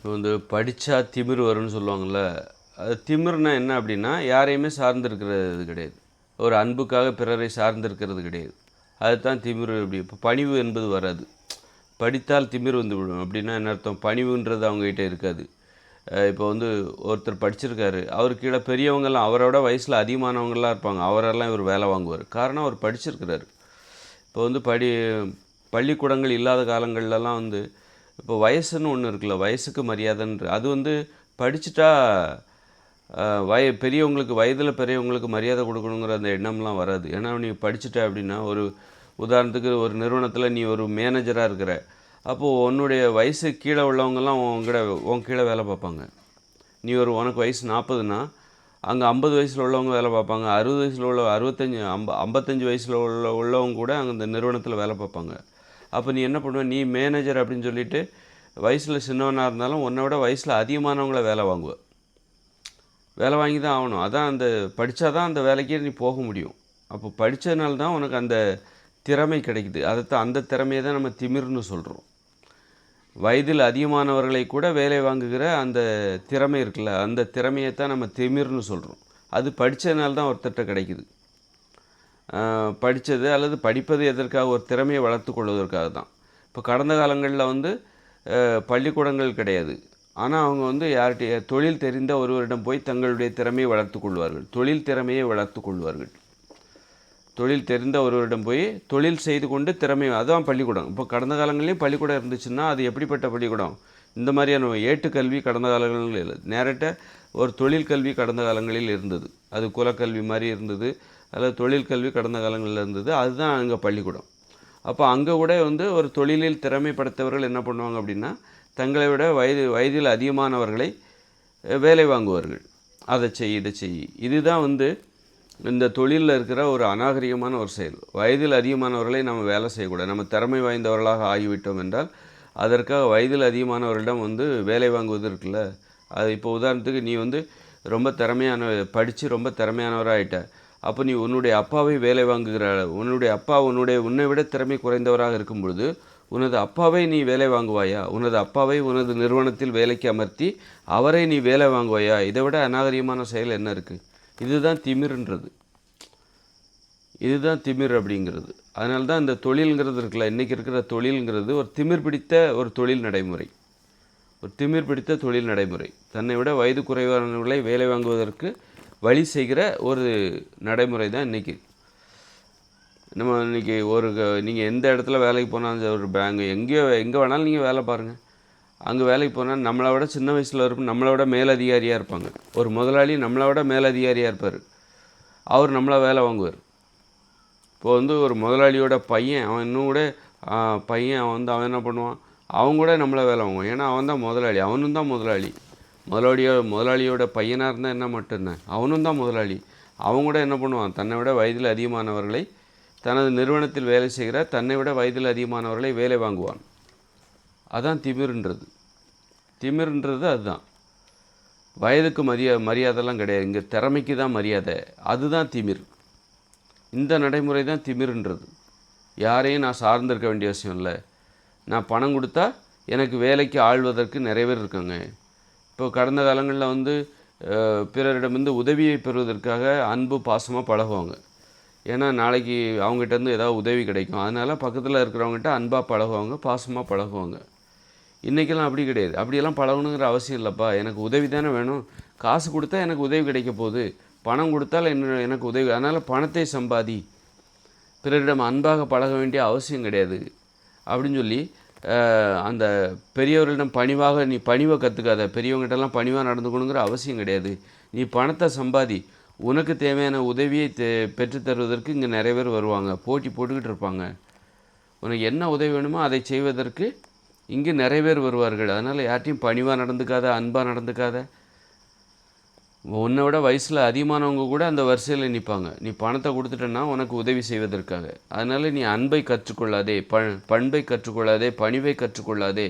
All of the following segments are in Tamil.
இப்போ வந்து படித்தா திமிர் வரும்னு சொல்லுவாங்கள்ல அது திமிர்னா என்ன அப்படின்னா யாரையுமே சார்ந்திருக்கிறது கிடையாது. ஒரு அன்புக்காக பிறரை சார்ந்திருக்கிறது கிடையாது. அதுதான் திமிர் அப்படி. இப்போ பணிவு என்பது வராது. படித்தால் திமிர் வந்து விடும். அப்படின்னா என்ன அர்த்தம்? பணிவுன்றது அவங்ககிட்ட இருக்காது. இப்போ வந்து ஒருத்தர் படிச்சிருக்காரு. அவர் கீழே பெரியவங்கெல்லாம் அவரோட வயசில் அதிகமானவங்களாம் இருப்பாங்க. அவரெல்லாம் இவர் வேலை வாங்குவார். காரணம் அவர் படிச்சிருக்கிறாரு. இப்போ வந்து படி பள்ளிக்கூடங்கள் இல்லாத காலங்கள்லலாம் வந்து இப்போ வயசுன்னு ஒன்று இருக்குல்ல வயசுக்கு மரியாதைன்ற அது வந்து படிச்சுட்டா வய பெரியவங்களுக்கு வயதில் பெரியவங்களுக்கு மரியாதை கொடுக்கணுங்கிற அந்த எண்ணம்லாம் வராது. ஏன்னா நீ படிச்சுட்ட அப்படின்னா ஒரு உதாரணத்துக்கு ஒரு நிறுவனத்தில் நீ ஒரு மேனேஜராக இருக்கிற அப்போது உன்னுடைய வயசு கீழே உள்ளவங்கெல்லாம் உங்ககிட்ட உன் கீழே வேலை பார்ப்பாங்க. நீ ஒரு உனக்கு வயசு நாற்பதுனா அங்கே ஐம்பது வயசில் உள்ளவங்க வேலை பார்ப்பாங்க. அறுபது வயசில் உள்ள அறுபத்தஞ்சு ஐம்ப ஐம்பத்தஞ்சு வயசில் உள்ள உள்ளவங்க கூட அங்கே அந்த நிறுவனத்தில் வேலை பார்ப்பாங்க. அப்போ நீ என்ன பண்ணுவ? நீ மேனேஜர் அப்படின்னு சொல்லிட்டு வயசில் சின்னவனாக இருந்தாலும் உன்னை விட வயசில் அதிகமானவங்கள வேலை வாங்குவ. வேலை வாங்கி தான் ஆகணும். அதான் அந்த படித்தா தான் அந்த வேலைக்கே நீ போக முடியும். அப்போ படித்ததுனால தான் உனக்கு அந்த திறமை கிடைக்குது. தான் அந்த திறமையை தான் நம்ம திமிர்னு சொல்கிறோம் வயதில் அதிகமானவர்களை கூட வேலை வாங்குகிற அந்த திறமை இருக்குல்ல அந்த திறமையை தான் நம்ம திமிர்னு சொல்கிறோம் அது படித்ததுனால தான் ஒருத்தர்கிட்ட கிடைக்குது. படித்தது அல்லது படிப்பது எதற்காக ஒரு திறமையை வளர்த்து கொள்வதற்காக தான். இப்போ கடந்த காலங்களில் வந்து பள்ளிக்கூடங்கள் கிடையாது. ஆனால் அவங்க வந்து யார்கிட்ட தொழில் தெரிந்த ஒருவரிடம் போய் தங்களுடைய திறமையை வளர்த்து கொள்வார்கள். தொழில் திறமையை வளர்த்து கொள்வார்கள். தொழில் தெரிந்த ஒருவரிடம் போய் தொழில் செய்து கொண்டு திறமை அதான் பள்ளிக்கூடம். இப்போ கடந்த காலங்கள்லேயும் பள்ளிக்கூடம் இருந்துச்சுன்னா அது எப்படிப்பட்ட பள்ளிக்கூடம்? இந்த மாதிரியான ஏட்டுக்கல்வி கடந்த காலங்களில் இல்லை. நேரட்ட ஒரு தொழில் கல்வி கடந்த காலங்களில் இருந்தது. அது குலக்கல்வி மாதிரி இருந்தது. அதில் தொழில் கல்வி கடந்த காலங்களில் இருந்தது அதுதான் அங்கே பள்ளிக்கூடம். அப்போ அங்கே கூட வந்து ஒரு தொழிலில் திறமை படைத்தவர்கள் என்ன பண்ணுவாங்க அப்படின்னா தங்களை விட வயது வயதில் அதிகமானவர்களை வேலை வாங்குவார்கள். அதை செய் இதை செய். இதுதான் வந்து இந்த தொழிலில் இருக்கிற ஒரு அநாகரிகமான ஒரு செயல். வயதில் அதிகமானவர்களை நம்ம வேலை செய்யக்கூடாது. நம்ம திறமை வாய்ந்தவர்களாக ஆகிவிட்டோம் என்றால் அதற்காக வயதில் அதிகமானவர்களிடம் வந்து வேலை வாங்குவது இருக்குல்ல? அது இப்போ உதாரணத்துக்கு நீ வந்து ரொம்ப திறமையான படித்து ரொம்ப திறமையானவராகிட்ட அப்போ நீ உன்னுடைய அப்பாவை வேலை வாங்குகிற உன்னுடைய அப்பா உன்னுடைய உன்னை விட திறமை குறைந்தவராக இருக்கும் பொழுது உனது அப்பாவை நீ வேலை வாங்குவாயா? உனது அப்பாவை உனது நிறுவனத்தில் வேலைக்கு அமர்த்தி அவரை நீ வேலை வாங்குவாயா? இதை விட அநாகரிகமான செயல் என்ன இருக்குது இதுதான் திமிர்ன்றது. இதுதான் திமிர் அப்படிங்கிறது. அதனால தான் இந்த தொழில்ங்கிறது இருக்குல்ல இன்றைக்கி இருக்கிற தொழில்ங்கிறது ஒரு திமிர் பிடித்த ஒரு தொழில் நடைமுறை. ஒரு திமிர் பிடித்த தொழில் நடைமுறை. தன்னை விட வயது குறைவானவர்களை வேலை வாங்குவதற்கு வழி செய்கிற ஒரு நடைமுறை தான் இன்றைக்கி நம்ம இன்றைக்கி ஒரு நீங்கள் எந்த இடத்துல வேலைக்கு போனாலும் ஒரு பேங்க் எங்கேயோ எங்கே வேணாலும் நீங்கள் வேலை பாருங்கள் அங்கே வேலைக்கு போனால் நம்மளை விட சின்ன வயசில் இருப்போம் நம்மளை விட மேலதிகாரியாக இருப்பாங்க. ஒரு முதலாளி நம்மளை விட மேலதிகாரியாக இருப்பார். அவர் நம்மளை வேலை வாங்குவார். இப்போ வந்து ஒரு முதலாளியோட பையன் அவன் இன்னும் கூட பையன் அவன் வந்து அவன் என்ன பண்ணுவான்? அவங்க கூட நம்மளை வேலை வாங்குவான். ஏன்னா அவன் தான் முதலாளி அவனும் தான் முதலாளி. முதலாளியோ முதலாளியோட பையனாக இருந்தால் என்ன மட்டும்தான். அவனும் தான் முதலாளி. அவங்க கூட என்ன பண்ணுவான்? தன்னை விட வயதில் அதிகமானவர்களை தனது நிறுவனத்தில் வேலை செய்கிற தன்னை விட வயதில் அதிகமானவர்களை வேலை வாங்குவான். அதான் திமிருன்றது. திமிருன்றது அதுதான். வயதுக்கு மரியா மரியாதைலாம் கிடையாது. இங்கே திறமைக்கு தான் மரியாதை. அதுதான் திமிர். இந்த நடைமுறை தான் திமிருன்றது. யாரையும் நான் சார்ந்திருக்க வேண்டிய அவசியம் இல்லை. நான் பணம் கொடுத்தா எனக்கு வேலைக்கு ஆள்வதற்கு நிறைய பேர் இருக்காங்க. இப்போ கடந்த காலங்களில் வந்து பிறரிடமிருந்து உதவியை பெறுவதற்காக அன்பு பாசமாக பழகுவாங்க. ஏன்னா நாளைக்கு அவங்ககிட்டருந்து ஏதாவது உதவி கிடைக்கும். அதனால் பக்கத்தில் இருக்கிறவங்ககிட்ட அன்பாக பழகுவாங்க பாசமாக பழகுவாங்க. இன்றைக்கெல்லாம் அப்படி கிடையாது. அப்படியெல்லாம் பழகணுங்கிற அவசியம் இல்லைப்பா. எனக்கு உதவி தானே வேணும். காசு கொடுத்தா எனக்கு உதவி கிடைக்க போகுது. பணம் கொடுத்தால் என்ன எனக்கு உதவி. அதனால் பணத்தை சம்பாதி. பிறரிடம் அன்பாக பழக வேண்டிய அவசியம் கிடையாது. அப்படின்னு சொல்லி அந்த பெரியவர்களிடம் பணிவாக நீ பணிவை கற்றுக்காத பெரியவங்ககிட்டலாம் பணிவாக நடந்துக்கணுங்கிற அவசியம் கிடையாது. நீ பணத்தை சம்பாதி. உனக்கு தேவையான உதவியை தே பெற்றுத்தருவதற்கு இங்கே நிறைய பேர் வருவாங்க. போட்டி போட்டுக்கிட்டு இருப்பாங்க. உனக்கு என்ன உதவி வேணுமோ அதை செய்வதற்கு இங்கே நிறைய பேர் வருவார்கள். அதனால் யார்ட்டையும் பணிவாக நடந்துக்காத அன்பாக நடந்துக்காத உன்னை விட வயசில் அதிகமானவங்க கூட அந்த வரிசையில் நிற்பாங்க நீ பணத்தை கொடுத்துட்டேன்னா உனக்கு உதவி செய்வதற்காக. அதனால் நீ அன்பை கற்றுக்கொள்ளாதே ப பண்பை கற்றுக்கொள்ளாதே பணிவை கற்றுக்கொள்ளாதே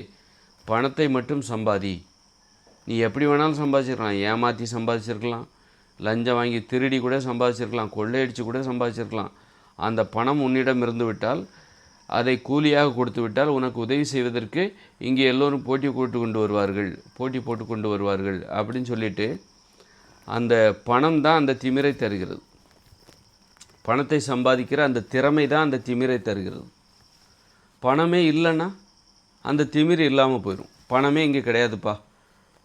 பணத்தை மட்டும் சம்பாதி. நீ எப்படி வேணாலும் சம்பாதிச்சிருக்கலாம். ஏமாற்றி சம்பாதிச்சிருக்கலாம். லஞ்சம் வாங்கி திருடி கூட சம்பாதிச்சிருக்கலாம். கொள்ளையடிச்சு கூட சம்பாதிச்சிருக்கலாம். அந்த பணம் உன்னிடம் இருந்து விட்டால் அதை கூலியாக கொடுத்து விட்டால் உனக்கு உதவி செய்வதற்கு இங்கே எல்லோரும் போட்டி போட்டு கொண்டு வருவார்கள். போட்டி போட்டு கொண்டு வருவார்கள் அப்படின்னு சொல்லிட்டு அந்த பணம் தான் அந்த திமிரை தருகிறது. பணத்தை சம்பாதிக்கிற அந்த திறமை தான் அந்த திமிரை தருகிறது. பணமே இல்லைன்னா அந்த திமிர் இல்லாமல் போயிடும் பணமே இங்கே கிடையாதுப்பா.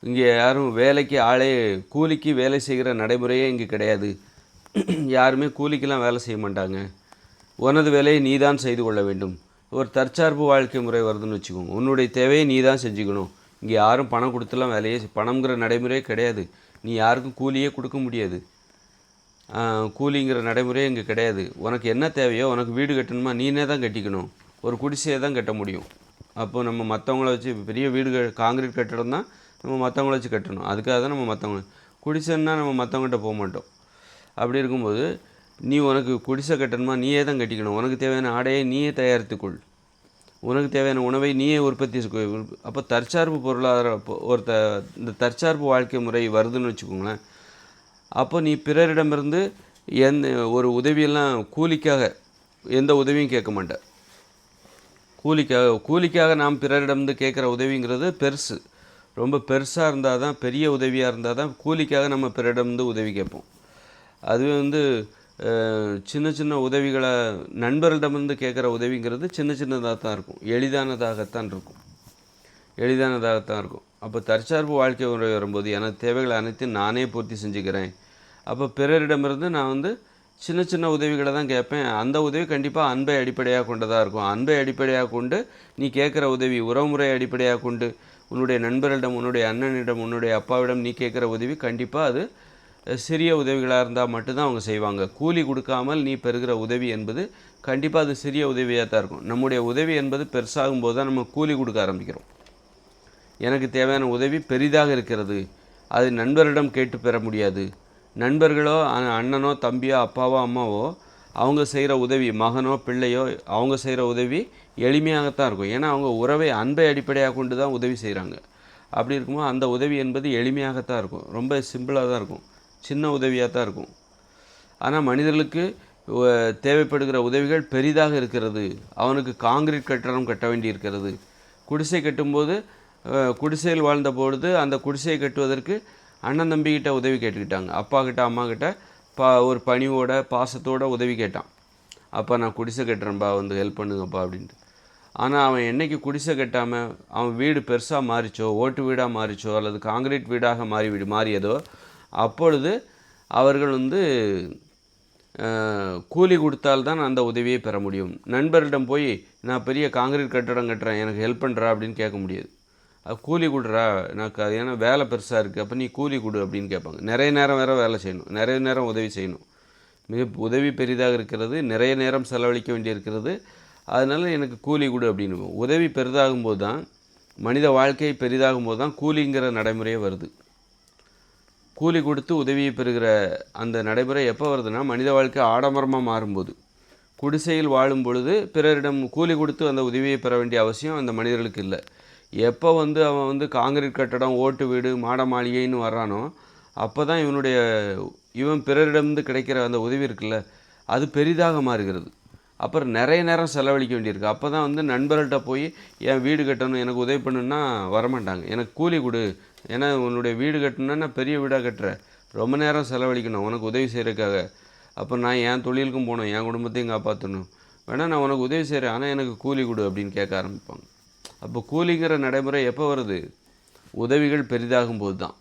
இங்கே யாரும் வேலைக்கு ஆளே கூலிக்கு வேலை செய்கிற நடைமுறையே இங்கே கிடையாது. யாருமே கூலிக்கெல்லாம் வேலை செய்ய மாட்டாங்க. உனது வேலையை நீ தான் செய்து கொள்ள வேண்டும். ஒரு தற்சார்பு வாழ்க்கை முறை வருதுன்னு வச்சுக்கோங்க. உன்னுடைய தேவையை நீ தான் செஞ்சுக்கணும். இங்கே யாரும் பணம் கொடுத்துலாம் வேலையே செய்- பணம்ங்கிற நடைமுறையே கிடையாது. நீ யாருக்கும் கூலியே கொடுக்க முடியாது. கூலிங்கிற நடைமுறையே இங்கே கிடையாது. உனக்கு என்ன தேவையோ உனக்கு வீடு கட்டணுமா நீனே தான் கட்டிக்கணும். ஒரு குடிசையை தான் கட்ட முடியும். அப்போ நம்ம மற்றவங்கள வச்சு பெரிய வீடு காங்கிரீட் கட்டடம் தான் நம்ம மற்றவங்கள வச்சு கட்டணும். அதுக்காக தான் நம்ம மற்றவங்க குடிசைன்னா நம்ம மற்றவங்ககிட்ட போக மாட்டோம். அப்படி இருக்கும்போது நீ உனக்கு குடிசை கட்டணுமா நீயே தான் கட்டிக்கணும். உனக்கு தேவையான ஆடையை நீயே தயாரித்துக்கொள். உனக்கு தேவையான உணவை நீயே உற்பத்தி அப்போ தற்சார்பு பொருளாதார ஒருத்த ஒரு த இந்த தற்சார்பு வாழ்க்கை முறை வருதுன்னு வச்சுக்கோங்களேன். அப்போ நீ பிறரிடமிருந்து எந்த ஒரு உதவியெல்லாம் கூலிக்காக எந்த உதவியும் கேட்க மாட்ட. கூலிக்காக கூலிக்காக நாம் பிறரிடமிருந்து கேட்குற உதவிங்கிறது பெருசு. ரொம்ப பெருசாக இருந்தால் தான் பெரிய உதவியாக இருந்தால் தான் கூலிக்காக நம்ம பிறரிடமிருந்து உதவி கேட்போம். அதுவே வந்து சின்ன சின்ன உதவிகளை நண்பர்களிடமிருந்து கேட்குற உதவிங்கிறது சின்ன சின்னதாக தான் இருக்கும். எளிதானதாகத்தான் இருக்கும். எளிதானதாகத்தான் இருக்கும். அப்போ தற்சார்பு வாழ்க்கை முறை வரும்போது எனக்கு தேவைகளை அனைத்தையும் நானே பூர்த்தி செஞ்சுக்கிறேன். அப்போ பிறரிடமிருந்து நான் வந்து சின்ன சின்ன உதவிகளை தான் கேட்பேன். அந்த உதவி கண்டிப்பாக அன்பை அடிப்படையாக கொண்டதாக இருக்கும். அன்பை அடிப்படையாக கொண்டு நீ கேட்குற உதவி உறவுமுறை அடிப்படையாக கொண்டு உன்னுடைய நண்பர்களிடம் உன்னுடைய அண்ணனிடம் உன்னுடைய அப்பாவிடம் நீ கேட்குற உதவி கண்டிப்பாக அது சிறிய உதவிகளாக இருந்தால் மட்டும்தான் அவங்க செய்வாங்க. கூலி கொடுக்காமல் நீ பெறுகிற உதவி என்பது கண்டிப்பாக அது சிறிய உதவியாக தான் இருக்கும். நம்முடைய உதவி என்பது பெருசாகும் போது தான் நம்ம கூலி கொடுக்க ஆரம்பிக்கிறோம். எனக்கு தேவையான உதவி பெரிதாக இருக்கிறது. அது நண்பரிடம் கேட்டு பெற முடியாது. நண்பர்களோ அண்ணனோ தம்பியோ அப்பாவோ அம்மாவோ அவங்க செய்கிற உதவி மகனோ பிள்ளையோ அவங்க செய்கிற உதவி எளிமையாகத்தான் இருக்கும். ஏன்னா அவங்க உறவை அன்பை அடிப்படையாக கொண்டு தான் உதவி செய்கிறாங்க. அப்படி இருக்கும்போது அந்த உதவி என்பது எளிமையாகத்தான் இருக்கும். ரொம்ப சிம்பிளாக தான் இருக்கும். சின்ன உதவியாக தான் இருக்கும். ஆனால் மனிதர்களுக்கு தேவைப்படுகிற உதவிகள் பெரிதாக இருக்கிறது. அவனுக்கு காங்கிரீட் கட்டணம் கட்ட வேண்டி இருக்கிறது. குடிசை கட்டும்போது குடிசையில் வாழ்ந்த பொழுது அந்த குடிசையை கட்டுவதற்கு அண்ணன் தம்பிக்கிட்ட உதவி கேட்டுக்கிட்டாங்க. அப்பா கிட்ட அம்மா கிட்ட பா ஒரு பணிவோட பாசத்தோட உதவி கேட்டான். அப்பா நான் குடிசை கட்டுறேன்ப்பா வந்து ஹெல்ப் பண்ணுங்கப்பா அப்படின்ட்டு. ஆனால் அவன் என்னைக்கு குடிசை கட்டாமல் அவன் வீடு பெருசாக மாறிச்சோ ஓட்டு வீடாக மாறிச்சோ அல்லது காங்கிரீட் வீடாக மாறி வீடு மாறியதோ அப்பொழுது அவர்கள் வந்து கூலி கொடுத்தால்தான் அந்த உதவியை பெற முடியும். நண்பரிடம் போய் நான் பெரிய காங்கிரீட் கட்டடம் கட்டுறேன் எனக்கு ஹெல்ப் பண்ணுறா அப்படின்னு கேட்க முடியாது. அது கூலி கொடுறா? எனக்கு அது ஏன்னா வேலை பெருசாக இருக்குது அப்போ நீ கூலி கொடு அப்படின்னு கேட்பாங்க. நிறைய நேரம் வேறு வேலை செய்யணும். நிறைய நேரம் உதவி செய்யணும். மிக உதவி பெரிதாக இருக்கிறது நிறைய நேரம் செலவழிக்க வேண்டியிருக்கிறது அதனால் எனக்கு கூலி கொடு அப்படின்னு. உதவி பெரிதாகும் போது தான் மனித வாழ்க்கை பெரிதாகும் போது தான் கூலிங்கிற நடைமுறையே வருது. கூலி கொடுத்து உதவியை பெறுகிற அந்த நடைமுறை எப்போ வருதுன்னா மனித வாழ்க்கை ஆடம்பரமாக மாறும்போது. குடிசையில் வாழும் பொழுது பிறரிடம் கூலி கொடுத்து அந்த உதவியை பெற வேண்டிய அவசியம் அந்த மனிதர்களுக்கு இல்லை. எப்போ வந்து அவன் வந்து காங்கிரீட் கட்டடம் ஓட்டு வீடு மாட மாளிகைன்னு வர்றானோ அப்போ தான் இவனுடைய இவன் பிறரிடமிருந்து கிடைக்கிற அந்த உதவி இருக்குல்ல அது பெரிதாக மாறுகிறது. அப்புறம் நிறைய நேரம் செலவழிக்க வேண்டியிருக்கு. அப்போ தான் வந்து நண்பர்கள்ட்ட போய் என் வீடு கட்டணும் எனக்கு உதவி பண்ணுன்னா வரமாட்டாங்க. எனக்கு கூலி கொடு ஏன்னா உன்னுடைய வீடு கட்டணுன்னா நான் பெரிய வீடாக கட்டுற ரொம்ப நேரம் செலவழிக்கணும். உனக்கு உதவி செய்கிறதுக்காக அப்போ நான் என் தொழிலுக்கும் போகணும். என் குடும்பத்தையும் காப்பாற்றணும் வேணா நான் உனக்கு உதவி செய்கிறேன் ஆனால் எனக்கு கூலி கொடு அப்படின்னு கேட்க ஆரம்பிப்பாங்க. அப்போ கூலிங்கிற நடைமுறை எப்போ வருது? உதவிகள் பெரிதாகும் போது தான்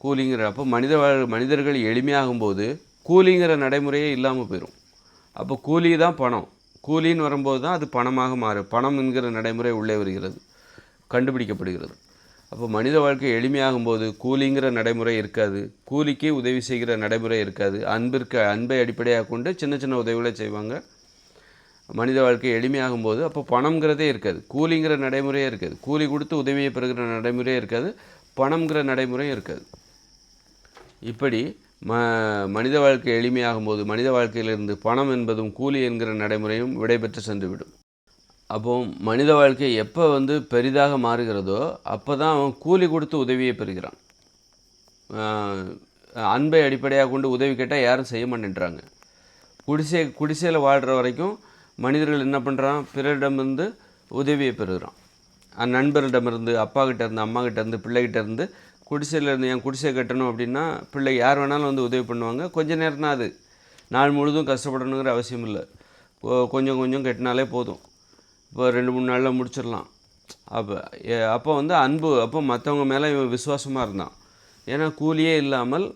கூலிங்கிற அப்போ மனித மனிதர்கள் எளிமையாகும் போது கூலிங்கிற நடைமுறையே இல்லாமல் போயிடும் அப்போ கூலி தான் பணம். கூலின்னு வரும்போது தான் அது பணமாக மாறும். பணம் என்கிற நடைமுறை உள்ளே வருகிறது. கண்டுபிடிக்கப்படுகிறது. அப்போ மனித வாழ்க்கை எளிமையாகும் போது கூலிங்கிற நடைமுறை இருக்காது. கூலிக்கு உதவி செய்கிற நடைமுறை இருக்காது. அன்பிற்கு அன்பை அடிப்படையாக கொண்டு சின்ன சின்ன உதவிகளை செய்வாங்க. மனித வாழ்க்கை எளிமையாகும் போது அப்போ பணம்ங்கிறதே இருக்காது. கூலிங்கிற நடைமுறையே இருக்காது. கூலி கொடுத்து உதவியை பெறுகிற நடைமுறையே இருக்காது. பணம்ங்கிற நடைமுறையும் இருக்காது. இப்படி ம மனித வாழ்க்கை எளிமையாகும் போது மனித வாழ்க்கையிலிருந்து பணம் என்பதும் கூலி என்கிற நடைமுறையும் விடைபெற்று சென்றுவிடும். அப்போ மனித வாழ்க்கை எப்போ வந்து பெரிதாக மாறுகிறதோ அப்போ தான் அவன் கூலி கொடுத்து உதவியை பெறுகிறான். அன்பை அடிப்படையாக கொண்டு உதவி கேட்டால் யாரும் செய்ய மாட்டேன்றாங்க. குடிசை குடிசையில் வாழ்கிற வரைக்கும் மனிதர்கள் என்ன பண்ணுறான் பிறரிடமிருந்து உதவியை பெறுகிறான். நண்பரிடமிருந்து அப்பாகிட்ட இருந்து அம்மாகிட்ட இருந்து பிள்ளைகிட்ட இருந்து குடிசையில் இருந்து என் குடிசை கட்டணும் அப்படின்னா பிள்ளை யார் வேணாலும் வந்து உதவி பண்ணுவாங்க. கொஞ்ச நேரம் தான் அது. நாள் முழுதும் கஷ்டப்படணுங்கிற அவசியம் இல்லை. கொஞ்சம் கொஞ்சம் கட்டினாலே போதும். இப்போ ரெண்டு மூணு நாளில் முடிச்சிடலாம். அப்போ அப்போ வந்து அன்பு அப்போ மற்றவங்க மேலே இவன் விசுவாசமாக இருந்தான். ஏன்னா கூலியே இல்லாமல்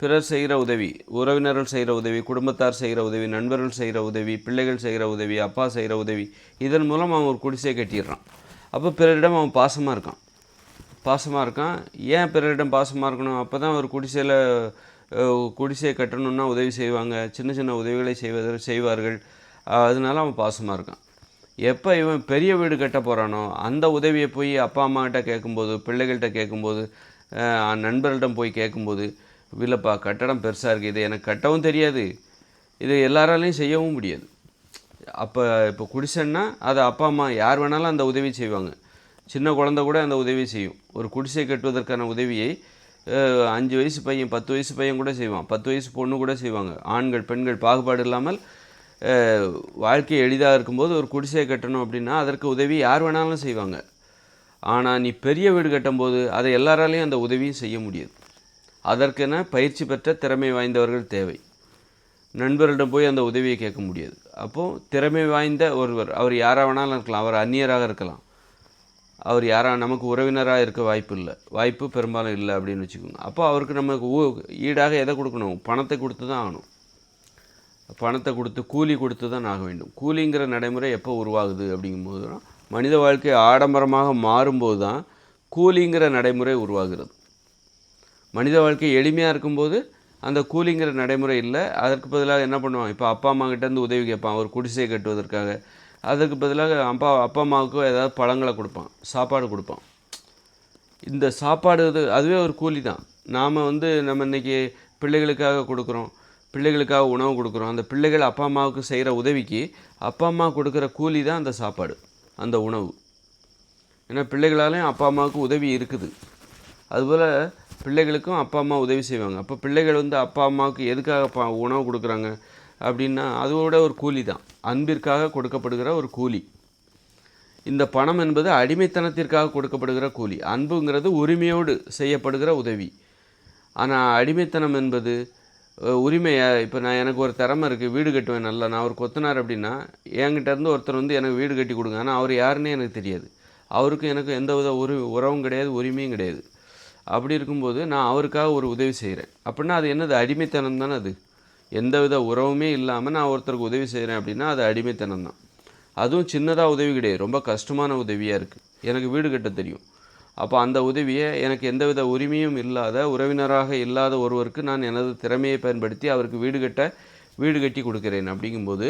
பிறர் செய்கிற உதவி உறவினர்கள் செய்கிற உதவி குடும்பத்தார் செய்கிற உதவி நண்பர்கள் செய்கிற உதவி பிள்ளைகள் செய்கிற உதவி அப்பா செய்கிற உதவி இதன் மூலம் அவன் ஒரு குடிசையை கட்டிடுறான். அப்போ பிறரிடம் அவன் பாசமாக இருக்கான். பாசமாக இருக்கான். ஏன் பிறரிடம் பாசமாக இருக்கணும்? அப்போ தான் ஒரு குடிசையில் குடிசையை கட்டணும்னா உதவி செய்வாங்க. சின்ன சின்ன உதவிகளை செய்வதற்கு செய்வார்கள். அதனால அவன் பாசமாக இருக்கான். எப்போ இவன் பெரிய வீடு கட்ட போகிறானோ அந்த உதவியை போய் அப்பா அம்மாகிட்ட கேட்கும்போது பிள்ளைகள்கிட்ட கேட்கும்போது நண்பர்களிடம் போய் கேட்கும்போது இல்லைப்பா கட்டடம் பெருசாக இருக்குது இது எனக்கு கட்டவும் தெரியாது. இது எல்லாராலையும் செய்யவும் முடியாது. அப்போ இப்போ குடிசைன்னா அது அப்பா அம்மா யார் வேணாலும் அந்த உதவி செய்வாங்க. சின்ன குழந்த கூட அந்த உதவி செய்யும். ஒரு குடிசை கட்டுவதற்கான உதவியை அஞ்சு வயசு பையன் பத்து வயசு பையன் கூட செய்வான். பத்து வயசு பொண்ணு கூட செய்வாங்க. ஆண்கள் பெண்கள் பாகுபாடு இல்லாமல் வாழ்க்கை எளிதாக இருக்கும்போது ஒரு குடிசையை கட்டணும் அப்படின்னா அதற்கு உதவி யார் வேணாலும் செய்வாங்க. ஆனால் நீ பெரிய வீடு கட்டும்போது அதை எல்லாராலையும் அந்த உதவியும் செய்ய முடியாது. அதற்கென பயிற்சி பெற்ற திறமை வாய்ந்தவர்கள் தேவை. நண்பரிடம் போய் அந்த உதவியை கேட்க முடியாது. அப்போது திறமை வாய்ந்த ஒருவர் அவர் யாராக வேணாலும் இருக்கலாம் அவர் அந்நியராக இருக்கலாம். அவர் யாரா நமக்கு உறவினராக இருக்க வாய்ப்பு இல்லை. வாய்ப்பு பெரும்பாலும் இல்லை அப்படின்னு வச்சுக்கோங்க. அப்போ அவருக்கு நமக்கு ஊ- ஈடாக எதை கொடுக்கணும்? பணத்தை கொடுத்து தான் ஆகணும். பணத்தை கொடுத்து கூலி கொடுத்து தான் ஆக வேண்டும். கூலிங்கிற நடைமுறை எப்போ உருவாகுது அப்படிங்கும்போது தான் மனித வாழ்க்கை ஆடம்பரமாக மாறும்போது தான் கூலிங்கிற நடைமுறை உருவாகிறது. மனித வாழ்க்கை எளிமையாக இருக்கும்போது அந்த கூலிங்கிற நடைமுறை இல்லை. அதற்கு பதிலாக என்ன பண்ணுவான் இப்போ அப்பா அம்மா கிட்டேருந்து உதவி கேட்பான். ஒரு குடிசையை கட்டுவதற்காக. அதற்கு பதிலாக அப்பா அப்பா அம்மாவுக்கு ஏதாவது பழங்களை கொடுப்பான். சாப்பாடு கொடுப்பான். இந்த சாப்பாடு அதுவே ஒரு கூலி தான். நாம் வந்து நம்ம இன்னைக்கு பிள்ளைகளுக்காக கொடுக்குறோம். பிள்ளைகளுக்காக உணவு கொடுக்குறோம். அந்த பிள்ளைகள் அப்பா அம்மாவுக்கு செய்கிற உதவிக்கு அப்பா அம்மா கொடுக்குற கூலி தான் அந்த சாப்பாடு அந்த உணவு. ஏன்னா பிள்ளைகளாலையும் அப்பா அம்மாவுக்கு உதவி இருக்குது. அதுபோல் பிள்ளைகளுக்கும் அப்பா அம்மா உதவி செய்வாங்க. அப்போ பிள்ளைகள் வந்து அப்பா அம்மாவுக்கு எதுக்காக பா உணவு கொடுக்குறாங்க அப்படின்னா அதோட ஒரு கூலி தான். அன்பிற்காக கொடுக்கப்படுகிற ஒரு கூலி. இந்த பணம் என்பது அடிமைத்தனத்திற்காக கொடுக்கப்படுகிற கூலி. அன்புங்கிறது உரிமையோடு செய்யப்படுகிற உதவி. ஆனால் அடிமைத்தனம் என்பது உரிமையை? இப்போ நான் எனக்கு ஒரு திறமை இருக்குது வீடு கட்டுவேன் நல்லா. நான் ஒரு கொத்தனார் அப்படின்னா என்கிட்டேருந்து ஒருத்தர் வந்து எனக்கு வீடு கட்டி கொடுங்க. ஆனால் அவர் யாருன்னே எனக்கு தெரியாது. அவருக்கும் எனக்கு எந்த வித உரி உறவும் கிடையாது உரிமையும் கிடையாது. அப்படி இருக்கும்போது நான் அவருக்காக ஒரு உதவி செய்கிறேன் அப்படின்னா அது என்னது? அடிமைத்தனம் தானே அது? எந்த வித உறவுமே இல்லாமல் நான் ஒருத்தருக்கு உதவி செய்கிறேன் அப்படின்னா அது அடிமைத்தனம் தான். அதுவும் சின்னதாக உதவி கிடையாது. ரொம்ப கஷ்டமான உதவியாக இருக்குது எனக்கு வீடு கட்ட தெரியும். அப்போ அந்த உதவியை எனக்கு எந்தவித உரிமையும் இல்லாத உறவினராக இல்லாத ஒருவருக்கு நான் எனது திறமையை பயன்படுத்தி அவருக்கு வீடு கட்ட வீடு கட்டி கொடுக்கிறேன் அப்படிங்கும்போது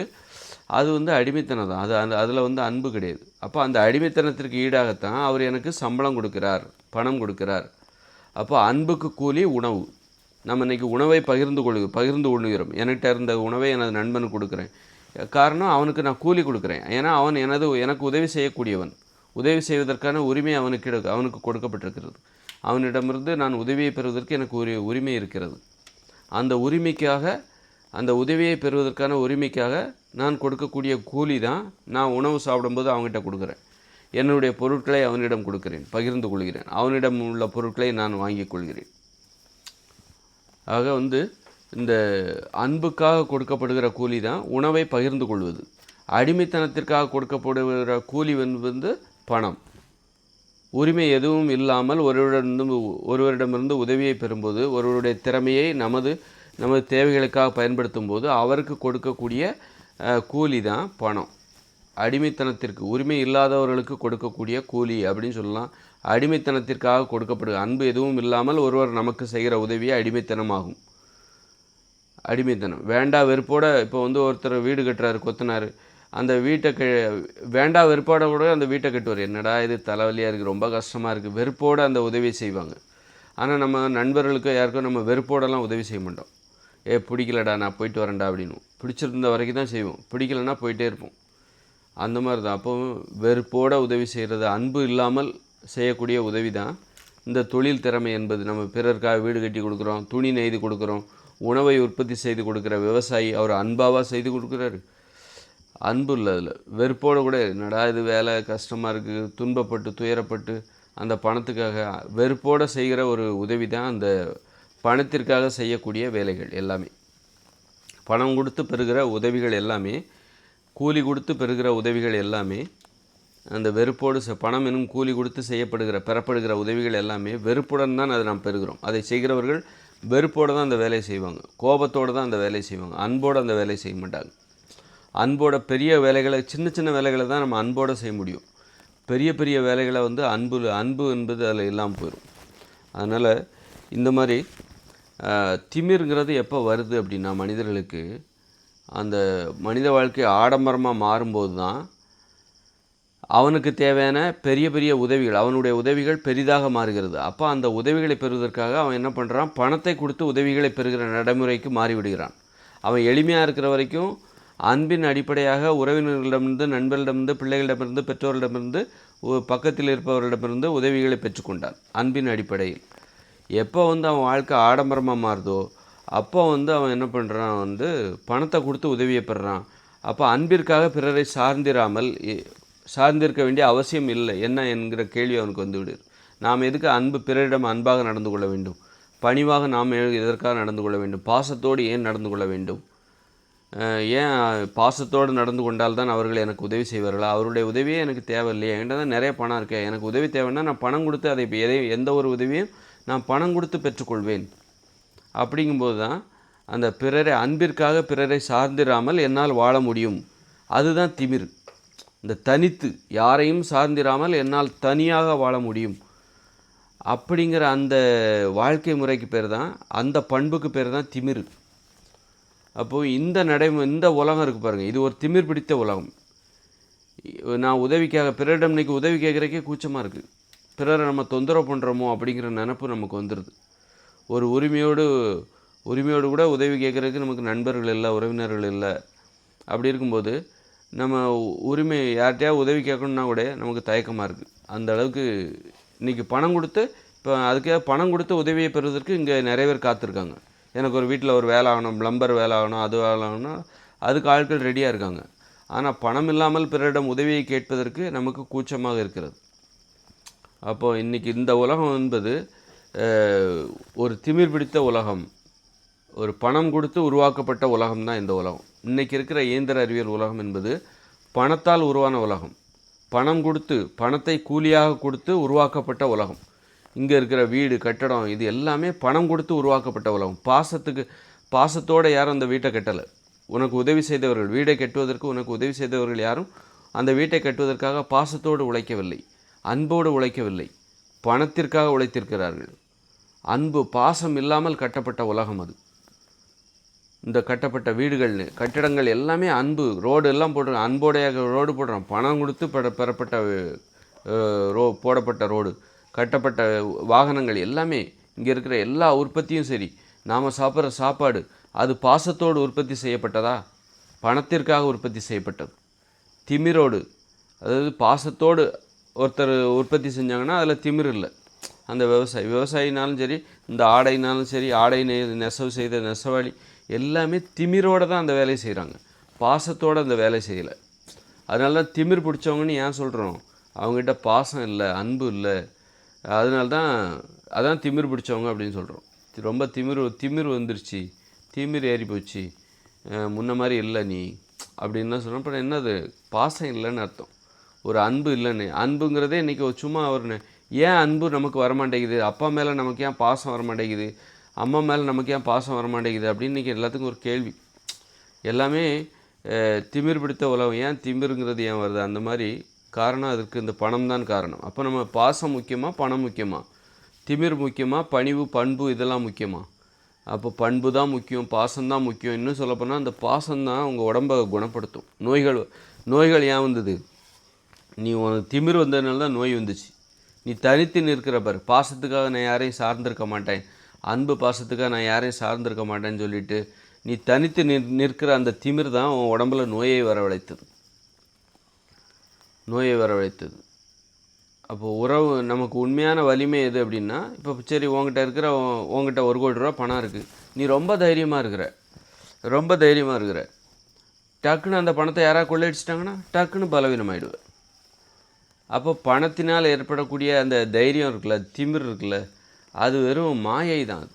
அது வந்து அடிமைத்தனம் தான். அது அந்த அதில் வந்து அன்பு கிடையாது. அப்போ அந்த அடிமைத்தனத்திற்கு ஈடாகத்தான் அவர் எனக்கு சம்பளம் கொடுக்கிறார் பணம் கொடுக்கிறார். அப்போ அன்புக்கு கூலி உணவு. நம்ம இன்னைக்கு உணவை பகிர்ந்து கொள்ளு பகிர்ந்து உண்ணுகிறோம் என்கிட்ட இருந்த உணவை எனது நண்பனுக்கு கொடுக்குறேன். காரணம் அவனுக்கு நான் கூலி கொடுக்குறேன். ஏன்னா அவன் எனது எனக்கு உதவி செய்யக்கூடியவன். உதவி செய்வதற்கான உரிமை அவனுக்கு அவனுக்கு கொடுக்கப்பட்டிருக்கிறது. அவனிடமிருந்து நான் உதவியை பெறுவதற்கு எனக்கு உரி உரிமை இருக்கிறது. அந்த உரிமைக்காக அந்த உதவியை பெறுவதற்கான உரிமைக்காக நான் கொடுக்கக்கூடிய கூலி தான் நான் உணவு சாப்பிடும்போது அவங்ககிட்ட கொடுக்குறேன். என்னுடைய பொருட்களை அவனிடம் கொடுக்கிறேன் பகிர்ந்து கொள்கிறேன். அவனிடம் உள்ள பொருட்களை நான் வாங்கிக் கொள்கிறேன். ஆக வந்து இந்த அன்புக்காக கொடுக்கப்படுகிற கூலி தான் உணவை பகிர்ந்து கொள்வது. அடிமைத்தனத்திற்காக கொடுக்கப்படுகிற கூலி வந்து பணம். உரிமை எதுவும் இல்லாமல் ஒருவரிடம் ஒருவரிடமிருந்து உதவியை பெறும்போது ஒருவருடைய திறமையை நமது நமது தேவைகளுக்காக பயன்படுத்தும் போது அவருக்கு கொடுக்கக்கூடிய கூலி தான் பணம். அடிமைத்தனத்திற்கு உரிமை இல்லாதவர்களுக்கு கொடுக்கக்கூடிய கூலி அப்படின்னு சொல்லலாம். அடிமைத்தனத்திற்காக கொடுக்கப்படுகிற அன்பு எதுவும் இல்லாமல் ஒருவர் நமக்கு செய்கிற உதவியே அடிமைத்தனமாகும். அடிமைத்தனம். வேண்டா வெறுப்போட இப்போ வந்து ஒருத்தர் வீடு கட்டுறாரு கொத்தனார். அந்த வீட்டை கெ வேண்டா வெறுப்போட கூட அந்த வீட்டை கட்டுவார். என்னடா இது தலைவலியாக இருக்குது ரொம்ப கஷ்டமாக இருக்குது வெறுப்போடு அந்த உதவியை செய்வாங்க. ஆனால் நம்ம நண்பர்களுக்கோ யாருக்கோ நம்ம வெறுப்போடலாம் உதவி செய்ய மாட்டோம். ஏ பிடிக்கலடா நான் போயிட்டு வரேன்டா அப்படின்னு. பிடிச்சிருந்த வரைக்கும் தான் செய்வோம். பிடிக்கலன்னா போயிட்டே இருப்போம். அந்த மாதிரி தான் அப்போ வெறுப்போட உதவி செய்கிறது அன்பு இல்லாமல் செய்யக்கூடிய உதவி தான் இந்த தொழில் திறமை என்பது. நம்ம பிறருக்காக வீடு கட்டி கொடுக்குறோம் துணி நெய்து கொடுக்குறோம் உணவை உற்பத்தி செய்து கொடுக்குற விவசாயி அவர் அன்பாவாக செய்து கொடுக்குறாரு. அன்பு இல்லை அதில். வெறுப்போடு கூட என்னடா இது வேலை கஷ்டமாக இருக்குது துன்பப்பட்டு துயரப்பட்டு அந்த பணத்துக்காக வெறுப்போடு செய்கிற ஒரு உதவி தான் அந்த பணத்திற்காக செய்யக்கூடிய வேலைகள் எல்லாமே. பணம் கொடுத்து பெறுகிற உதவிகள் எல்லாமே கூலி கொடுத்து பெறுகிற உதவிகள் எல்லாமே அந்த வெறுப்போடு பணம் எனும் கூலி கொடுத்து செய்யப்படுகிற பெறப்படுகிற உதவிகள் எல்லாமே வெறுப்புடன் தான் அதை நாம் பெறுகிறோம். அதை செய்கிறவர்கள் வெறுப்போடு தான் அந்த வேலையை செய்வாங்க. கோபத்தோடு தான் அந்த வேலையை செய்வாங்க. அன்போடு அந்த வேலையை செய்ய மாட்டாங்க. அன்போட பெரிய வேலைகளை சின்ன சின்ன வேலைகளை தான் நம்ம அன்போடு செய்ய முடியும். பெரிய பெரிய வேலைகளை வந்து அன்பு அன்பு என்பது அதில் இல்லாமல் போயிடும் அதனால் இந்த மாதிரி திமிருங்கிறது எப்போ வருது அப்படின்னா மனிதர்களுக்கு அந்த மனித வாழ்க்கை ஆடம்பரமாக மாறும்போது தான் அவனுக்கு தேவையான பெரிய பெரிய உதவிகள் அவனுடைய உதவிகள் பெரிதாக மாறுகிறது. அப்போ அந்த உதவிகளை பெறுவதற்காக அவன் என்ன பண்ணுறான் பணத்தை கொடுத்து உதவிகளை பெறுகிற நடைமுறைக்கு மாறிவிடுகிறான். அவன் எளிமையாக இருக்கிற வரைக்கும் அன்பின் அடிப்படையாக உறவினர்களிடமிருந்து நண்பர்களிடமிருந்து பிள்ளைகளிடமிருந்து பெற்றோரிடமிருந்து பக்கத்தில் இருப்பவர்களிடமிருந்து உதவிகளை பெற்றுக்கொண்டான். அன்பின் அடிப்படையில். எப்போ வந்து அவன் வாழ்க்கை ஆடம்பரமாக மாறுதோ அப்போ வந்து அவன் என்ன பண்ணுறான் வந்து பணத்தை கொடுத்து உதவியை பெறுறான் அப்போ அன்பிற்காக பிறரை சார்ந்திராமல் இ- சார்ந்திருக்க வேண்டிய அவசியம் இல்லை. என்ன என்கிற கேள்வி அவனுக்கு வந்துவிடு நாம் எதுக்கு அன்பு பிறரிடம் அன்பாக நடந்து கொள்ள வேண்டும்? பணிவாக நாம் எதற்காக நடந்து கொள்ள வேண்டும்? பாசத்தோடு ஏன் நடந்து கொள்ள வேண்டும்? ஏன் பாசத்தோடு நடந்து கொண்டால் தான் அவர்கள் எனக்கு உதவி செய்வார்களா? அவருடைய உதவியே எனக்கு தேவையில்லையே. என்கிட்ட தான் நிறைய பணம் இருக்கே. எனக்கு உதவி தேவைன்னா நான் பணம் கொடுத்து அதை எதை எந்த ஒரு உதவியும் நான் பணம் கொடுத்து பெற்றுக்கொள்வேன். அப்படிங்கும்போது தான் அந்த பிறரை அன்பிற்காக பிறரை சார்ந்திராமல் என்னால் வாழ முடியும். அதுதான் திமிர். இந்த தனித்து யாரையும் சார்ந்திராமல் என்னால் தனியாக வாழ முடியும். அப்படிங்கிற அந்த வாழ்க்கை முறைக்கு பேர் தான் அந்த பண்புக்கு பேர் தான் திமிர். அப்போது இந்த நடை இந்த உலகம் இருக்குது பாருங்கள் இது ஒரு திமிர் பிடித்த உலகம். நான் உதவிக்காக பிறரிடம் இன்றைக்கி உதவி கேட்குறக்கே கூச்சமாக இருக்குது பிறரை நம்ம தொந்தரவு பண்ணுறோமோ அப்படிங்கிற நினப்பு நமக்கு வந்துடுது ஒரு உரிமையோடு உரிமையோடு கூட உதவி கேட்குறதுக்கு நமக்கு நண்பர்கள் இல்லை உறவினர்கள் இல்லை. அப்படி இருக்கும்போது நம்ம உ- உரிமை யார்கிட்டயா உதவி கேட்கணுன்னா கூட நமக்கு தயக்கமாக இருக்குது அந்த அளவுக்கு இன்றைக்கி பணம் கொடுத்து இப்போ அதுக்கே பணம் கொடுத்து உதவியை பெறுவதற்கு இங்கே நிறைய பேர் காத்திருக்காங்க. எனக்கு ஒரு வீட்டில் ஒரு வேலை ஆகணும் ப்ளம்பர் வேலை ஆகணும் அது வேலை ஆகணும் அதுக்கு ஆட்கள் ரெடியாக இருக்காங்க. ஆனால் பணம் இல்லாமல் பிறரிடம் உதவியை கேட்பதற்கு நமக்கு கூச்சமாக இருக்கிறது. அப்போ இன்னைக்கு இந்த உலகம் என்பது ஒரு திமிர் பிடித்த உலகம். ஒரு பணம் கொடுத்து உருவாக்கப்பட்ட உலகம் தான் இந்த உலகம். இன்னைக்கு இருக்கிற இயந்திர அறிவியல் உலகம் என்பது பணத்தால் உருவான உலகம். பணம் கொடுத்து பணத்தை கூலியாக கொடுத்து உருவாக்கப்பட்ட உலகம். இங்கே இருக்கிற வீடு கட்டடம் இது எல்லாமே பணம் கொடுத்து உருவாக்கப்பட்ட உலகம் பாசத்துக்கு பாசத்தோடு யாரும் அந்த வீட்டை கட்டலை. உனக்கு உதவி செய்தவர்கள் வீடை கட்டுவதற்கு உனக்கு உதவி செய்தவர்கள் யாரும் அந்த வீட்டை கட்டுவதற்காக பாசத்தோடு உழைக்கவில்லை. அன்போடு உழைக்கவில்லை. பணத்திற்காக உழைத்திருக்கிறார்கள். அன்பு பாசம் இல்லாமல் கட்டப்பட்ட உலகம் அது. இந்த கட்டப்பட்ட வீடுகள் கட்டிடங்கள் எல்லாமே அன்பு. ரோடு எல்லாம் போடுறோம் அன்போடைய ரோடு போடுறோம் பணம் கொடுத்து பெற பெறப்பட்ட ரோ போடப்பட்ட ரோடு. கட்டப்பட்ட வாகனங்கள் எல்லாமே இங்கே இருக்கிற எல்லா உற்பத்தியும் சரி. நாம் சாப்பிட்ற சாப்பாடு அது பாசத்தோடு உற்பத்தி செய்யப்பட்டதா? பணத்திற்காக உற்பத்தி செய்யப்பட்டது. திமிரோடு அதாவது பாசத்தோடு ஒருத்தர் உற்பத்தி செஞ்சாங்கன்னா அதில் திமிர் இல்லை. அந்த விவசாயி விவசாயினாலும் சரி இந்த ஆடைனாலும் சரி ஆடை நெ- நெசவு செய்த நெசவாளி எல்லாமே திமிரோடு தான் அந்த வேலையை செய்கிறாங்க பாசத்தோடு அந்த வேலை செய்யலை. அதனால தான் திமிர் பிடிச்சவங்கன்னு ஏன் சொல்கிறோம் அவங்ககிட்ட பாசம் இல்லை அன்பு இல்லை. அதனால தான் அதான் திமிர் பிடிச்சவங்க அப்படின்னு சொல்கிறோம் ரொம்ப திமிர் திமிர் வந்துருச்சு. திமிர் ஏறி போச்சு. முன்ன மாதிரி இல்லை நீ அப்படின்னு சொல்கிறோம் அப்புறம் என்னது? பாசம் இல்லைன்னு அர்த்தம். ஒரு அன்பு இல்லைன்னு. அன்புங்கிறதே இன்றைக்கி சும்மா ஒரு ஏன் அன்பு நமக்கு வரமாட்டேங்குது? அப்பா மேலே நமக்கு ஏன் பாசம் வரமாட்டேங்குது? அம்மா மேலே நமக்கு ஏன் பாசம் வரமாட்டேங்குது? அப்படின்னு இன்றைக்கி எல்லாத்துக்கும் ஒரு கேள்வி. எல்லாமே திமிர் பிடித்த உலகம். ஏன் திமிருங்கிறது ஏன் வருது? அந்த மாதிரி காரணம் அதுக்கு இந்த பணம் தான் காரணம். அப்போ நம்ம பாசம் முக்கியமாக பணம் முக்கியமாக திமிர் முக்கியமாக பணிவு பண்பு இதெல்லாம் முக்கியமாக அப்போ பண்பு தான் முக்கியம் பாசம் தான் முக்கியம். இன்னும் சொல்லப்போனால் அந்த பாசம் தான் உங்கள் உடம்பை குணப்படுத்தும். நோய்கள் நோய்கள் ஏன் வந்தது? நீ உனக்கு திமிர் வந்ததுனால தான் நோய் வந்துச்சு. நீ தனித்து நிற்கிற பாரு. பாசத்துக்காக நான் யாரையும் சார்ந்திருக்க மாட்டேன். அன்பு பாசத்துக்காக நான் யாரையும் சார்ந்திருக்க மாட்டேன்னு சொல்லிட்டு நீ தனித்து நிற் நிற்கிற அந்த திமிர் தான் உன் உடம்புல நோயை வரவழைத்தது. நோயை வரவழைத்தது. அப்போது உறவு நமக்கு உண்மையான வலிமை எது அப்படின்னா இப்போ சரி உங்ககிட்ட இருக்கிற உங்ககிட்ட உன்கிட்ட ஒரு கோடி ரூபா பணம் இருக்குது நீ ரொம்ப தைரியமாக இருக்கிற. ரொம்ப தைரியமாக இருக்கிற. டக்குன்னு அந்த பணத்தை யாராவது கொள்ளையடிச்சிட்டாங்கன்னா டக்குன்னு பலவீனமாயிடுவேன் அப்போ பணத்தினால் ஏற்படக்கூடிய அந்த தைரியம் இருக்குல்ல திமிர் இருக்குல்ல அது வெறும் மாயை தான்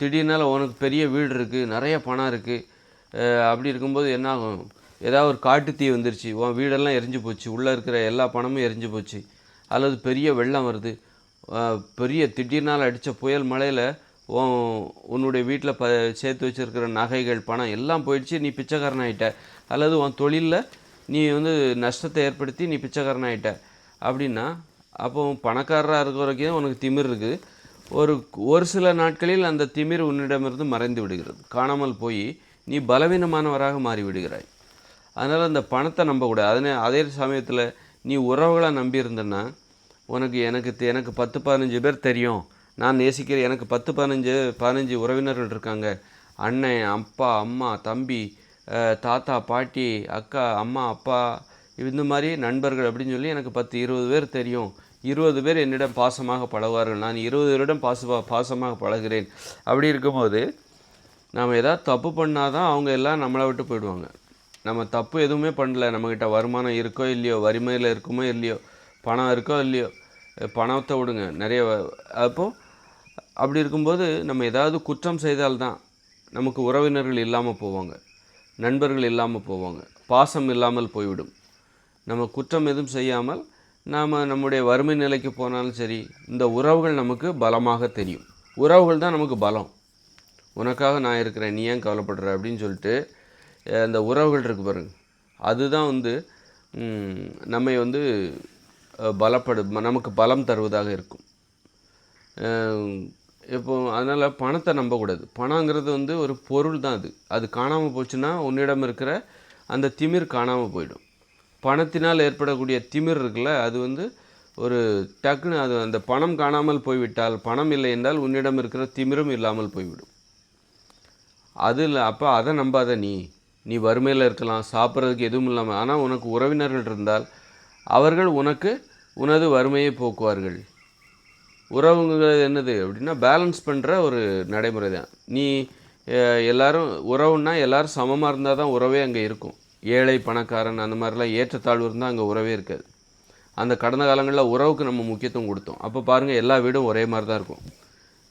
திடீர்னால உனக்கு பெரிய வீடு இருக்குது நிறைய பணம் இருக்குது அப்படி இருக்கும்போது என்ன ஆகும்? ஏதாவது ஒரு காட்டு தீ வந்துருச்சு உன் வீடெல்லாம் எரிஞ்சு போச்சு உள்ளே இருக்கிற எல்லா பணமும் எரிஞ்சு போச்சு அல்லது பெரிய வெள்ளம் வருது பெரிய திடீர்னால் அடித்த புயல் மழையில் உன் உன்னுடைய வீட்டில் ப சேர்த்து வச்சிருக்கிற நகைகள் பணம் எல்லாம் போயிடுச்சு நீ பிச்சைக்காரன் ஆகிட்ட அல்லது உன் தொழிலில் நீ வந்து நஷ்டத்தை ஏற்படுத்தி நீ பிச்சைக்காரன் ஆகிட்ட அப்படின்னா அப்போ பணக்காரராக இருக்கிற வரைக்கும் உனக்கு திமிர் இருக்குது. ஒரு ஒரு சில நாட்களில் அந்த திமிர் உன்னிடமிருந்து மறைந்து விடுகிறது. காணாமல் போய் நீ பலவீனமானவராக மாறி விடுகிறாய் அதனால் அந்த பணத்தை நம்பக்கூடாது. அதனே அதே சமயத்தில் நீ உறவுகளாக நம்பியிருந்தன்னா உனக்கு எனக்கு தெ- எனக்கு பத்து பதினஞ்சு பேர் தெரியும். நான் நேசிக்கிற எனக்கு பத்து பதினஞ்சு பதினஞ்சு உறவினர்கள் இருக்காங்க. அண்ணன் அப்பா அம்மா தம்பி தாத்தா பாட்டி அக்கா அம்மா அப்பா இந்த மாதிரி நண்பர்கள் அப்படின்னு சொல்லி எனக்கு பத்து இருபது பேர் தெரியும். இருபது பேர் என்னிடம் பாசமாக பழகுவார்கள். நான் இருபது பேரிடம் பாச பாசமாக பழகிறேன் அப்படி இருக்கும்போது நாம் ஏதாவது தப்பு பண்ணாதான் அவங்க எல்லாம் நம்மளை விட்டு போயிடுவாங்க. நம்ம தப்பு எதுவுமே பண்ணல. நம்மக்கிட்ட வருமானம் இருக்கோ இல்லையோ வறுமையில் இருக்குமோ இல்லையோ பணம் இருக்கோ இல்லையோ பணத்தை விடுங்க. நிறைய அப்போது அப்படி இருக்கும்போது நம்ம ஏதாவது குற்றம் செய்தால்தான் நமக்கு உறவினர்கள் இல்லாமல் போவாங்க. நண்பர்கள் இல்லாமல் போவாங்க. பாசம் இல்லாமல் போய்விடும். நம்ம குற்றம் எதுவும் செய்யாமல் நாம் நம்முடைய வறுமை நிலைக்கு போனாலும் சரி இந்த உறவுகள் நமக்கு பலமாக தெரியும். உறவுகள் தான் நமக்கு பலம். உனக்காக நான் இருக்கிறேன் நீ ஏன் கவலைப்படுற? அப்படின்னு சொல்லிட்டு அந்த உறவுகள் இருக்கு பாருங்க. அதுதான் வந்து நம்மை வந்து பலப்படு நமக்கு பலம் தருவதாக இருக்கும். இப்போ அதனால் பணத்தை நம்பக்கூடாது. பணங்கிறது வந்து ஒரு பொருள் தான் அது. அது காணாமல் போச்சுன்னா உன்னிடம் இருக்கிற அந்த திமிர் காணாமல் போயிடும். பணத்தினால் ஏற்படக்கூடிய திமிர் இருக்குல்ல அது வந்து ஒரு டக்குன்னு அது அந்த பணம் காணாமல் போய்விட்டால் பணம் இல்லை என்றால் உன்னிடம் இருக்கிற திமிரும் இல்லாமல் போய்விடும். அது இல்லை அப்போ அதை நம்பாத நீ. நீ வறுமையில் இருக்கலாம் சாப்பிட்றதுக்கு எதுவும் இல்லாமல் ஆனால் உனக்கு உறவினர்கள் இருந்தால் அவர்கள் உனக்கு உனது வறுமையை போக்குவார்கள். உறவுங்கிறது என்னது அப்படின்னா பேலன்ஸ் பண்ணுற ஒரு நடைமுறை தான் நீ எல்லோரும் உறவுன்னா எல்லோரும் சமமாக இருந்தால் தான் உறவே அங்கே இருக்கும். ஏழை பணக்காரன் அந்த மாதிரிலாம் ஏற்றத்தாழ்வு இருந்தால் அங்கே உறவே இருக்காது. அந்த கடந்த காலங்களில் உறவுக்கு நம்ம முக்கியத்துவம் கொடுத்தோம். அப்போ பாருங்கள் எல்லா வீடும் ஒரே மாதிரி தான் இருக்கும்.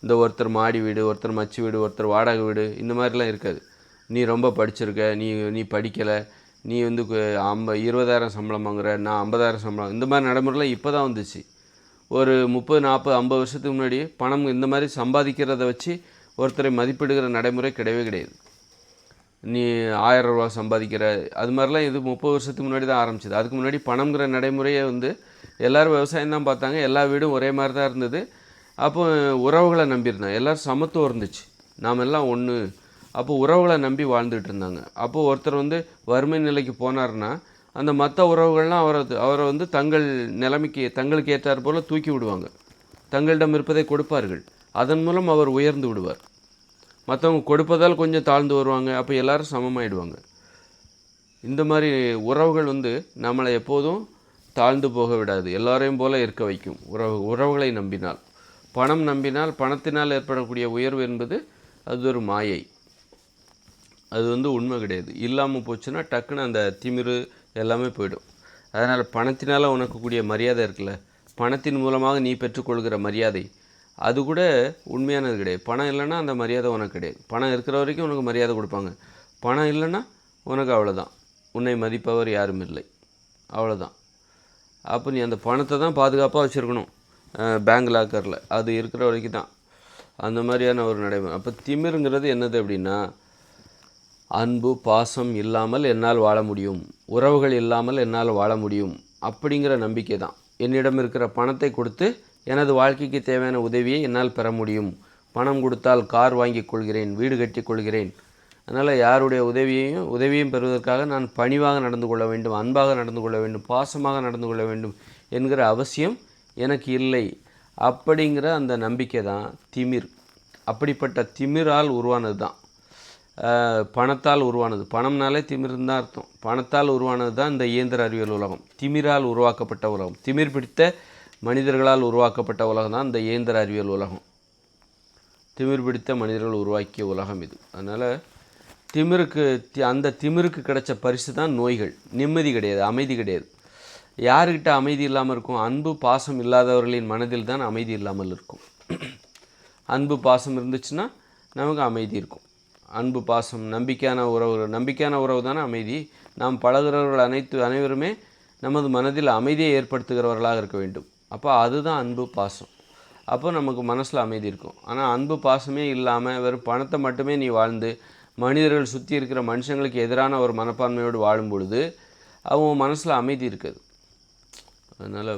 இந்த ஒருத்தர் மாடி வீடு ஒருத்தர் மச்சு வீடு ஒருத்தர் வாடகை வீடு இந்த மாதிரிலாம் இருக்காது. நீ ரொம்ப படிச்சிருக்க நீ நீ படிக்கலை நீ வந்து கு- ஐம்ப இருபதாயிரம் சம்பளம் வாங்குற நான் ஐம்பதாயிரம் சம்பளம் இந்த மாதிரி நடைமுறைலாம் இப்போ தான் வந்துச்சு. ஒரு முப்பது நாற்பது ஐம்பது வருஷத்துக்கு முன்னாடி பணம் இந்த மாதிரி சம்பாதிக்கிறத வச்சு ஒருத்தரை மதிப்பிடுகிற நடைமுறை கிடையவே கிடையாது. நீ ஆயிரம் ரூபா சம்பாதிக்கிற அது மாதிரிலாம் இது முப்பது வருஷத்துக்கு முன்னாடி தான் ஆரம்பிச்சது. அதுக்கு முன்னாடி பணம்ங்கிற நடைமுறையை வந்து எல்லோரும் விவசாயம் தான் பார்த்தாங்க எல்லா வீடும் ஒரே மாதிரி தான் இருந்தது. அப்போ உறவுகளை நம்பியிருந்தேன் எல்லோரும் சமத்துவம் இருந்துச்சு. நாம் எல்லாம் ஒன்று அப்போ உறவுகளை நம்பி வாழ்ந்துட்டு இருந்தாங்க அப்போ ஒருத்தர் வந்து வறுமை நிலைக்கு போனார்னா அந்த மற்ற உறவுகள்லாம் அவரை அவரை வந்து தங்கள் நிலைமைக்கு தங்களுக்கு ஏற்றாற் போல் தூக்கி விடுவாங்க. தங்களிடம் இருப்பதை கொடுப்பார்கள். அதன் மூலம் அவர் உயர்ந்து விடுவார். மற்றவங்க கொடுப்பதால் கொஞ்சம் தாழ்ந்து வருவாங்க அப்போ எல்லாரும் சமமாயிடுவாங்க. இந்த மாதிரி உறவுகள் வந்து நம்மளை எப்போதும் தாழ்ந்து போக விடாது. எல்லாரையும் போல இருக்க வைக்கும். உறவு உறவுகளை நம்பினால். பணம் நம்பினால் பணத்தினால் ஏற்படக்கூடிய உயர்வு என்பது அது ஒரு மாயை. அது வந்து உண்மை கிடையாது. இல்லாமல் போச்சுன்னா டக்குன்னு அந்த திமிரு எல்லாமே போயிடும். அதனால் பணத்தினால் உனக்கு கூடிய மரியாதை இருக்குல்ல பணத்தின் மூலமாக நீ பெற்றுக்கொள்கிற மரியாதை அது கூட உண்மையானது கிடையாது. பணம் இல்லைன்னா அந்த மரியாதை உனக்கு கிடையாது. பணம் இருக்கிற வரைக்கும் உனக்கு மரியாதை கொடுப்பாங்க. பணம் இல்லைன்னா உனக்கு அவ்வளோதான் உன்னை மதிப்பவர் யாரும் இல்லை. அவ்வளோதான் அப்போ நீ அந்த பணத்தை தான் பாதுகாப்பாக வச்சுருக்கணும். பேங்க் லாக்கரில் அது இருக்கிற வரைக்கும் தான் அந்த மாதிரியான ஒரு நடைமுறை. அப்போ திமிருங்கிறது என்னது அப்படின்னா அன்பு பாசம் இல்லாமல் என்னால் வாழ முடியும். உறவுகள் இல்லாமல் என்னால் வாழ முடியும் அப்படிங்கிற நம்பிக்கை தான் என்னிடம் இருக்கிற பணத்தை கொடுத்து எனது வாழ்க்கைக்கு தேவையான உதவியை என்னால் பெற முடியும். பணம் கொடுத்தால் கார் வாங்கிக் கொள்கிறேன் வீடு கட்டிக் கொள்கிறேன். அதனால் யாருடைய உதவியையும் உதவியும் பெறுவதற்காக நான் பணிவாக நடந்து கொள்ள வேண்டும் அன்பாக நடந்து கொள்ள வேண்டும் பாசமாக நடந்து கொள்ள வேண்டும் என்கிற அவசியம் எனக்கு இல்லை. அப்படிங்கிற அந்த நம்பிக்கை தான் திமிர். அப்படிப்பட்ட திமிரால் உருவானது தான் பணத்தால் உருவானது. பணம்னாலே திமிர்னு தான் அர்த்தம். பணத்தால் உருவானது தான் இந்த இயந்திர அறிவியல் உலகம். திமிரால் உருவாக்கப்பட்ட உலகம். திமிர் பிடித்த மனிதர்களால் உருவாக்கப்பட்ட உலகம் தான் இந்த இயந்திர அறிவியல் உலகம். திமிர் பிடித்த மனிதர்கள் உருவாக்கிய உலகம் இது. அதனால் திமிருக்கு தி- அந்த திமிருக்கு கிடைச்ச பரிசு தான் நோய்கள். நிம்மதி கிடையாது அமைதி கிடையாது. யாருக்கிட்ட அமைதி இல்லாமல் இருக்கும்? அன்பு பாசம் இல்லாதவர்களின் மனதில் தான் அமைதி இல்லாமல் இருக்கும். அன்பு பாசம் இருந்துச்சுன்னா நமக்கு அமைதி இருக்கும். அன்பு பாசம் நம்பிக்கையான உறவு. நம்பிக்கையான உறவு தானே அமைதி? நாம் பழகுறவர்கள் அனைத்து அனைவருமே நமது மனதில் அமைதியை ஏற்படுத்துகிறவர்களாக இருக்க வேண்டும். அப்போ அதுதான் அன்பு பாசம். அப்போ நமக்கு மனசில் அமைதி இருக்கும். ஆனால் அன்பு பாசமே இல்லாமல் வெறும் பணத்தை மட்டுமே நீ வாழ்ந்து மனிதர்கள் சுற்றி இருக்கிற மனுஷங்களுக்கு எதிரான ஒரு மனப்பான்மையோடு வாழும் பொழுது அவங்க மனசில் அமைதி இருக்குது. அதனால்